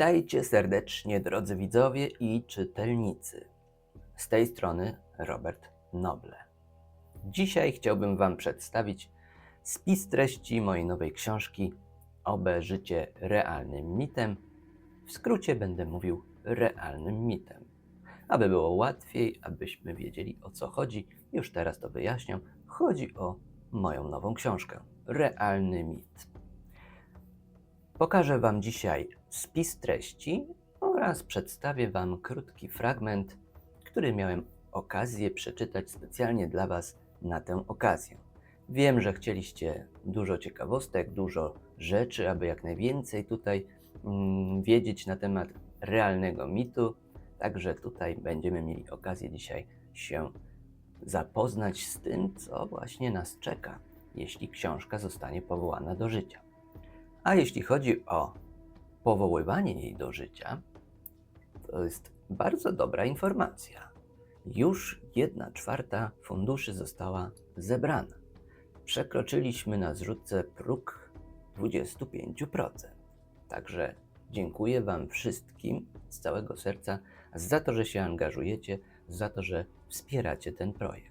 Witajcie serdecznie, drodzy widzowie i czytelnicy. Z tej strony Robert Noble. Dzisiaj chciałbym Wam przedstawić spis treści mojej nowej książki Obe życie realnym mitem. W skrócie będę mówił realnym mitem. Aby było łatwiej, abyśmy wiedzieli o co chodzi, już teraz to wyjaśniam. Chodzi o moją nową książkę Realny mit. Pokażę Wam dzisiaj spis treści oraz przedstawię Wam krótki fragment, który miałem okazję przeczytać specjalnie dla Was na tę okazję. Wiem, że chcieliście dużo ciekawostek, dużo rzeczy, aby jak najwięcej tutaj mm, wiedzieć na temat realnego mitu. Także tutaj będziemy mieli okazję dzisiaj się zapoznać z tym, co właśnie nas czeka, jeśli książka zostanie powołana do życia. A jeśli chodzi o powoływanie jej do życia, to jest bardzo dobra informacja. Już jedna czwarta funduszy została zebrana. Przekroczyliśmy na zrzutce próg 25%. Także dziękuję Wam wszystkim z całego serca za to, że się angażujecie, za to, że wspieracie ten projekt.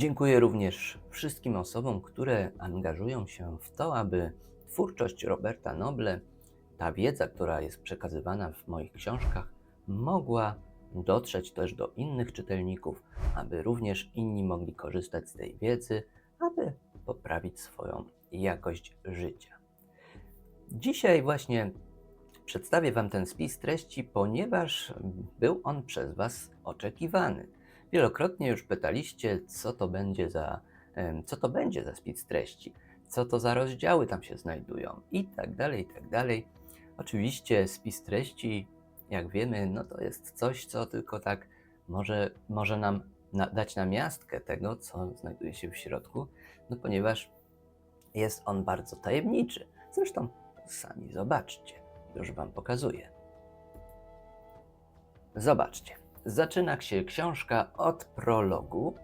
Dziękuję również wszystkim osobom, które angażują się w to, aby twórczość Roberta Noble, ta wiedza, która jest przekazywana w moich książkach, mogła dotrzeć też do innych czytelników, aby również inni mogli korzystać z tej wiedzy, aby poprawić swoją jakość życia. Dzisiaj właśnie przedstawię Wam ten spis treści, ponieważ był on przez Was oczekiwany. Wielokrotnie już pytaliście, co to będzie za, co to będzie za spis treści, co to za rozdziały tam się znajdują i tak dalej, i tak dalej. Oczywiście spis treści, jak wiemy, no to jest coś, co tylko tak może, może nam na, dać namiastkę tego, co znajduje się w środku, no ponieważ jest on bardzo tajemniczy. Zresztą sami zobaczcie, już Wam pokazuję. Zobaczcie. Zaczyna się książka od prologu.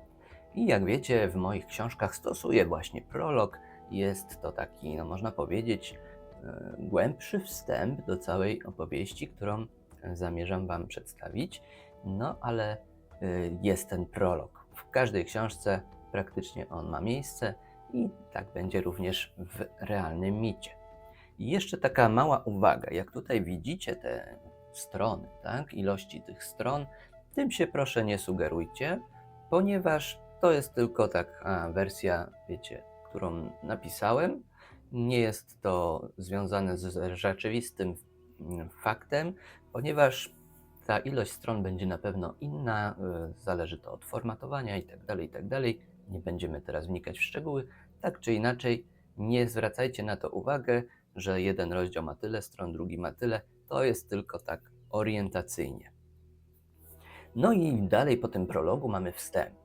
I jak wiecie, w moich książkach stosuję właśnie prolog. Jest to taki, no można powiedzieć, e, głębszy wstęp do całej opowieści, którą zamierzam Wam przedstawić. No ale e, jest ten prolog. W każdej książce praktycznie on ma miejsce i tak będzie również w realnym micie. I jeszcze taka mała uwaga, jak tutaj widzicie te strony, tak, ilości tych stron, tym się proszę nie sugerujcie, ponieważ to jest tylko taka wersja, wiecie, którą napisałem. Nie jest to związane z rzeczywistym faktem, ponieważ ta ilość stron będzie na pewno inna, y, zależy to od formatowania i tak dalej, i tak. Nie będziemy teraz wnikać w szczegóły. Tak czy inaczej, nie zwracajcie na to uwagę, że jeden rozdział ma tyle stron, drugi ma tyle. To jest tylko tak orientacyjnie. No i dalej po tym prologu mamy wstęp,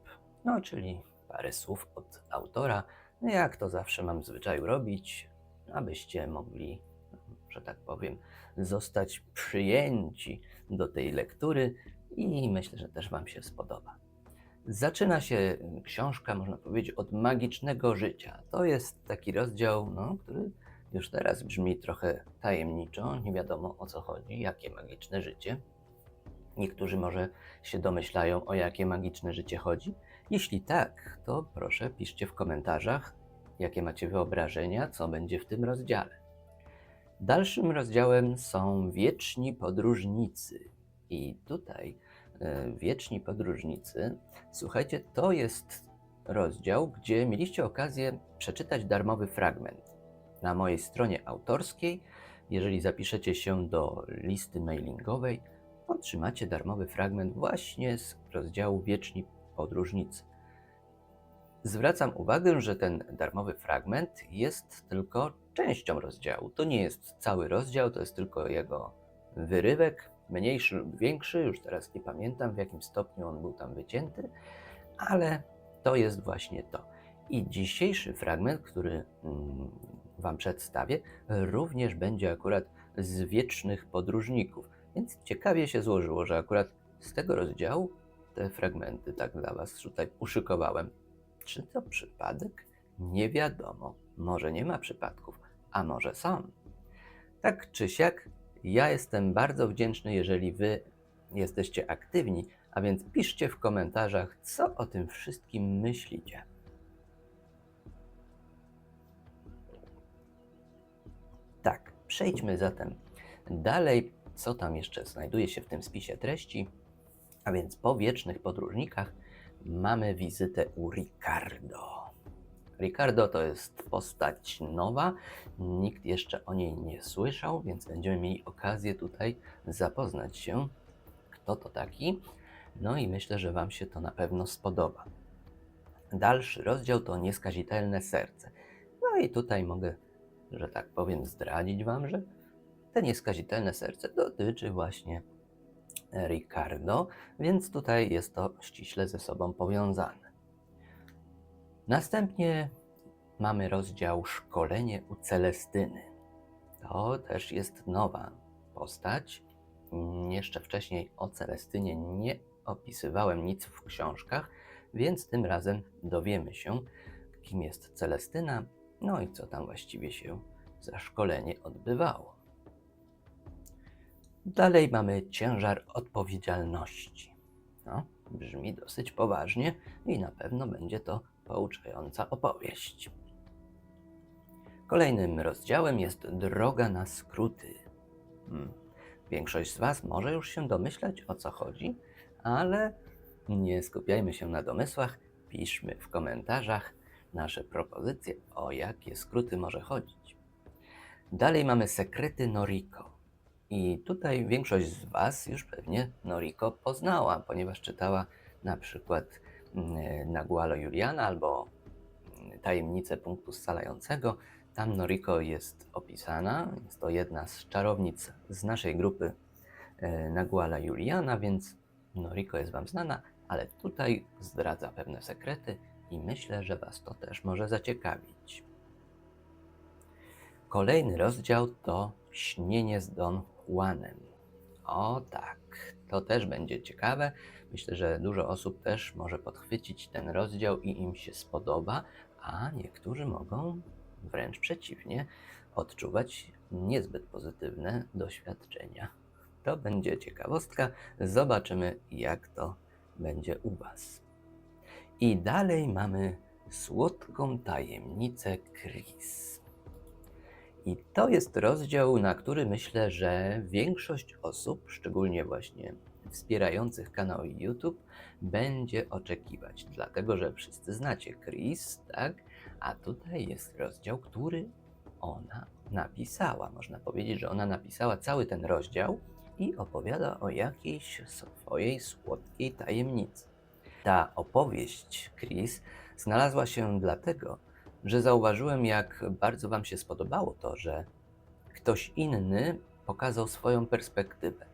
no czyli parę słów od autora, no jak to zawsze mam w zwyczaju robić, abyście mogli, że tak powiem, zostać przyjęci do tej lektury i myślę, że też Wam się spodoba. Zaczyna się książka, można powiedzieć, od magicznego życia. To jest taki rozdział, no, który już teraz brzmi trochę tajemniczo, nie wiadomo o co chodzi, jakie magiczne życie. Niektórzy może się domyślają, o jakie magiczne życie chodzi. Jeśli tak, to proszę piszcie w komentarzach, jakie macie wyobrażenia, co będzie w tym rozdziale. Dalszym rozdziałem są wieczni podróżnicy. I tutaj e, wieczni podróżnicy, słuchajcie, to jest rozdział, gdzie mieliście okazję przeczytać darmowy fragment. Na mojej stronie autorskiej, jeżeli zapiszecie się do listy mailingowej, otrzymacie darmowy fragment właśnie z rozdziału Wieczni Podróżnicy. Zwracam uwagę, że ten darmowy fragment jest tylko częścią rozdziału. To nie jest cały rozdział, to jest tylko jego wyrywek, mniejszy lub większy, już teraz nie pamiętam w jakim stopniu on był tam wycięty, ale to jest właśnie to. I dzisiejszy fragment, który mm, Wam przedstawię, również będzie akurat z wiecznych podróżników. Więc ciekawie się złożyło, że akurat z tego rozdziału te fragmenty tak dla Was tutaj uszykowałem. Czy to przypadek? Nie wiadomo. Może nie ma przypadków, a może są. Tak czy siak, ja jestem bardzo wdzięczny, jeżeli Wy jesteście aktywni, a więc piszcie w komentarzach, co o tym wszystkim myślicie. Przejdźmy zatem dalej, co tam jeszcze znajduje się w tym spisie treści. A więc po wiecznych podróżnikach mamy wizytę u Ricardo. Ricardo to jest postać nowa, nikt jeszcze o niej nie słyszał, więc będziemy mieli okazję tutaj zapoznać się, kto to taki. No i myślę, że Wam się to na pewno spodoba. Dalszy rozdział to nieskazitelne serce. No i tutaj mogę, że tak powiem, zdradzić Wam, że te nieskazitelne serce dotyczy właśnie Ricardo, więc tutaj jest to ściśle ze sobą powiązane. Następnie mamy rozdział Szkolenie u Celestyny. To też jest nowa postać. Jeszcze wcześniej o Celestynie nie opisywałem nic w książkach, więc tym razem dowiemy się, kim jest Celestyna, no i co tam właściwie się za szkolenie odbywało. Dalej mamy ciężar odpowiedzialności. No, brzmi dosyć poważnie i na pewno będzie to pouczająca opowieść. Kolejnym rozdziałem jest Droga na skróty. Hmm. Większość z Was może już się domyślać o co chodzi, ale nie skupiajmy się na domysłach, piszmy w komentarzach nasze propozycje, o jakie skróty może chodzić. Dalej mamy sekrety Noriko. I tutaj większość z Was już pewnie Noriko poznała, ponieważ czytała na przykład mm, Nagualo Juliana albo mm, Tajemnice punktu scalającego. Tam Noriko jest opisana. Jest to jedna z czarownic z naszej grupy e, Naguala Juliana, więc Noriko jest Wam znana, ale tutaj zdradza pewne sekrety i myślę, że Was to też może zaciekawić. Kolejny rozdział to Śnienie z Don Juanem. O tak, to też będzie ciekawe. Myślę, że dużo osób też może podchwycić ten rozdział i im się spodoba, a niektórzy mogą wręcz przeciwnie odczuwać niezbyt pozytywne doświadczenia. To będzie ciekawostka. Zobaczymy, jak to będzie u Was. I dalej mamy słodką tajemnicę Chris. I to jest rozdział, na który myślę, że większość osób, szczególnie właśnie wspierających kanał YouTube, będzie oczekiwać, dlatego że wszyscy znacie Chris, tak? A tutaj jest rozdział, który ona napisała. Można powiedzieć, że ona napisała cały ten rozdział i opowiada o jakiejś swojej słodkiej tajemnicy. Ta opowieść Chris znalazła się dlatego, że zauważyłem, jak bardzo Wam się spodobało to, że ktoś inny pokazał swoją perspektywę.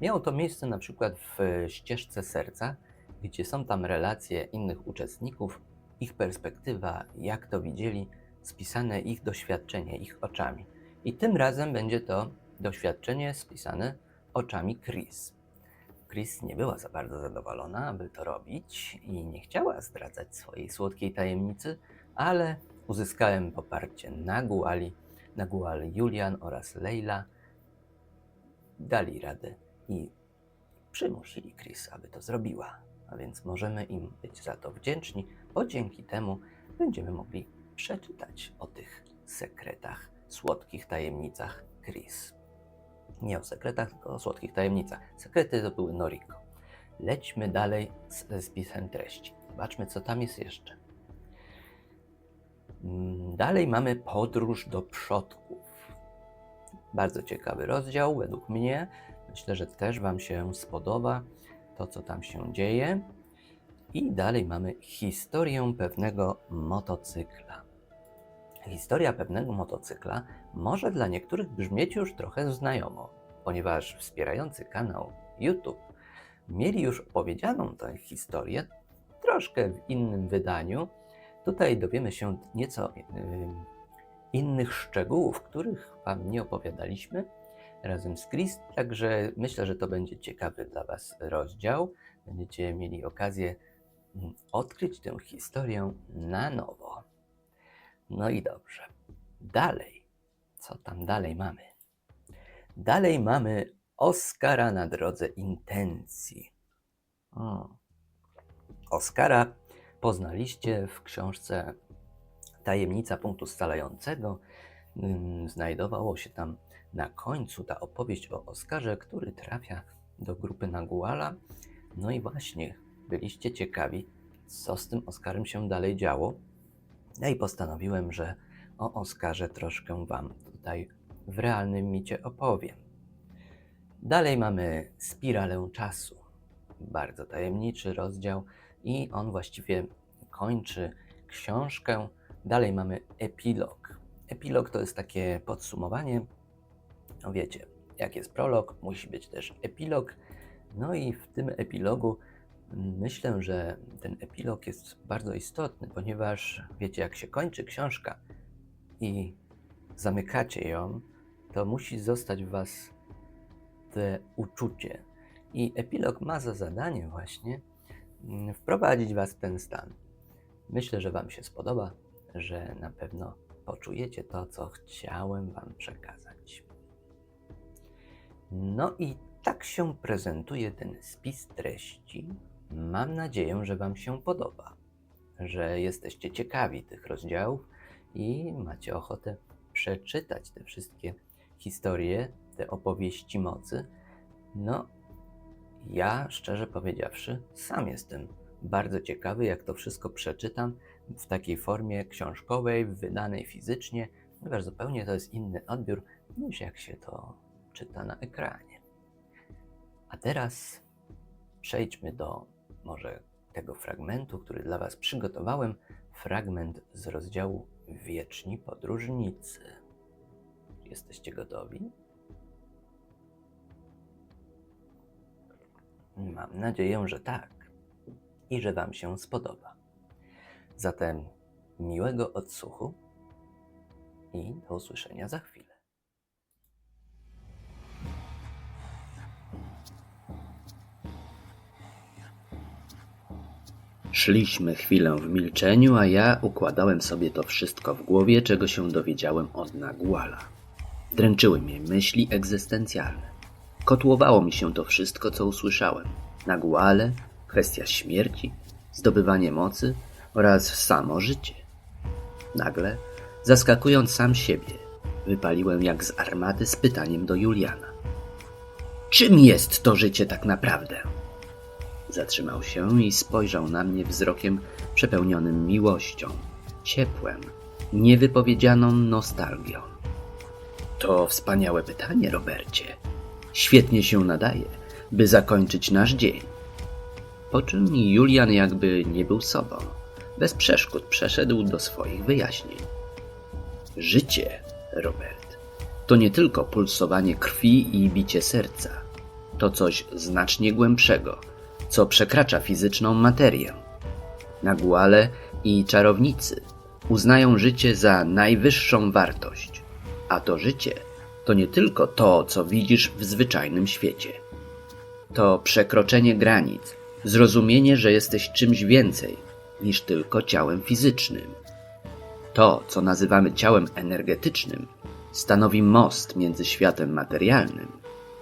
Miało to miejsce na przykład w ścieżce serca, gdzie są tam relacje innych uczestników, ich perspektywa, jak to widzieli, spisane ich doświadczenie, ich oczami. I tym razem będzie to doświadczenie spisane oczami Chris. Chris nie była za bardzo zadowolona, aby to robić i nie chciała zdradzać swojej słodkiej tajemnicy, ale uzyskałem poparcie Naguali, Nagual Julian oraz Leila. Dali radę i przymusili Chris, aby to zrobiła. A więc możemy im być za to wdzięczni, bo dzięki temu będziemy mogli przeczytać o tych sekretach, słodkich tajemnicach Chris. Nie o sekretach, tylko o słodkich tajemnicach. Sekrety to były Noriko. Lećmy dalej ze spisem treści. Zobaczmy, co tam jest jeszcze. Mm, Dalej mamy podróż do przodków. Bardzo ciekawy rozdział, według mnie. Myślę, że też Wam się spodoba to, co tam się dzieje. I dalej mamy historię pewnego motocykla. Historia pewnego motocykla może dla niektórych brzmieć już trochę znajomo, ponieważ wspierający kanał YouTube mieli już opowiedzianą tę historię troszkę w innym wydaniu. Tutaj dowiemy się nieco yy, innych szczegółów, których Wam nie opowiadaliśmy razem z Chris, także myślę, że to będzie ciekawy dla Was rozdział. Będziecie mieli okazję mm, odkryć tę historię na nowo. No i dobrze. Dalej. Co tam dalej mamy? Dalej mamy Oskara na drodze intencji. O. Oskara poznaliście w książce Tajemnica punktu scalającego. Ym, Znajdowało się tam na końcu ta opowieść o Oskarze, który trafia do grupy Naguala. No i właśnie byliście ciekawi, co z tym Oskarem się dalej działo. No i postanowiłem, że o Oskarze troszkę Wam tutaj w realnym micie opowiem. Dalej mamy spiralę czasu. Bardzo tajemniczy rozdział i on właściwie kończy książkę. Dalej mamy epilog. Epilog to jest takie podsumowanie. No wiecie, jak jest prolog, musi być też epilog. No i w tym epilogu myślę, że ten epilog jest bardzo istotny, ponieważ wiecie, jak się kończy książka i zamykacie ją, to musi zostać w Was te uczucie. I epilog ma za zadanie właśnie mm, wprowadzić Was w ten stan. Myślę, że Wam się spodoba, że na pewno poczujecie to, co chciałem Wam przekazać. No i tak się prezentuje ten spis treści. Mam nadzieję, że Wam się podoba, że jesteście ciekawi tych rozdziałów i macie ochotę przeczytać te wszystkie historie, te opowieści mocy. No, ja szczerze powiedziawszy, sam jestem bardzo ciekawy, jak to wszystko przeczytam w takiej formie książkowej, wydanej fizycznie, ponieważ zupełnie to jest inny odbiór niż jak się to czyta na ekranie. A teraz przejdźmy do może tego fragmentu, który dla Was przygotowałem. Fragment z rozdziału Wieczni Podróżnicy. Jesteście gotowi? Mam nadzieję, że tak i że Wam się spodoba. Zatem miłego odsłuchu i do usłyszenia za chwilę. Szliśmy chwilę w milczeniu, a ja układałem sobie to wszystko w głowie, czego się dowiedziałem od Naguala. Dręczyły mnie myśli egzystencjalne. Kotłowało mi się to wszystko, co usłyszałem. Naguale, kwestia śmierci, zdobywanie mocy oraz samo życie. Nagle, zaskakując sam siebie, wypaliłem jak z armaty z pytaniem do Juliana. Czym jest to życie tak naprawdę? Zatrzymał się i spojrzał na mnie wzrokiem przepełnionym miłością, ciepłem, niewypowiedzianą nostalgią. To wspaniałe pytanie, Robercie. Świetnie się nadaje, by zakończyć nasz dzień. Po czym Julian jakby nie był sobą. Bez przeszkód przeszedł do swoich wyjaśnień. Życie, Robert, to nie tylko pulsowanie krwi i bicie serca. To coś znacznie głębszego, co przekracza fizyczną materię. Naguale i czarownicy uznają życie za najwyższą wartość, a to życie to nie tylko to, co widzisz w zwyczajnym świecie. To przekroczenie granic, zrozumienie, że jesteś czymś więcej niż tylko ciałem fizycznym. To, co nazywamy ciałem energetycznym, stanowi most między światem materialnym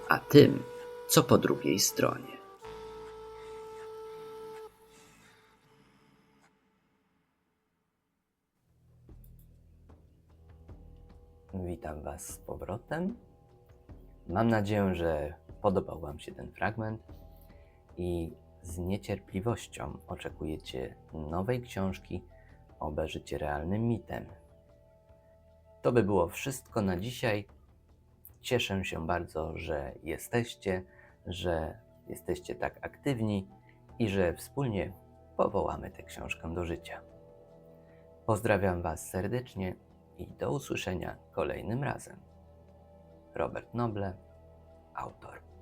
a tym, co po drugiej stronie. Witam Was z powrotem. Mam nadzieję, że podobał Wam się ten fragment i z niecierpliwością oczekujecie nowej książki Obe życie realnym mitem. To by było wszystko na dzisiaj. Cieszę się bardzo, że jesteście, że jesteście tak aktywni i że wspólnie powołamy tę książkę do życia. Pozdrawiam Was serdecznie i do usłyszenia kolejnym razem. Robert Noble, autor.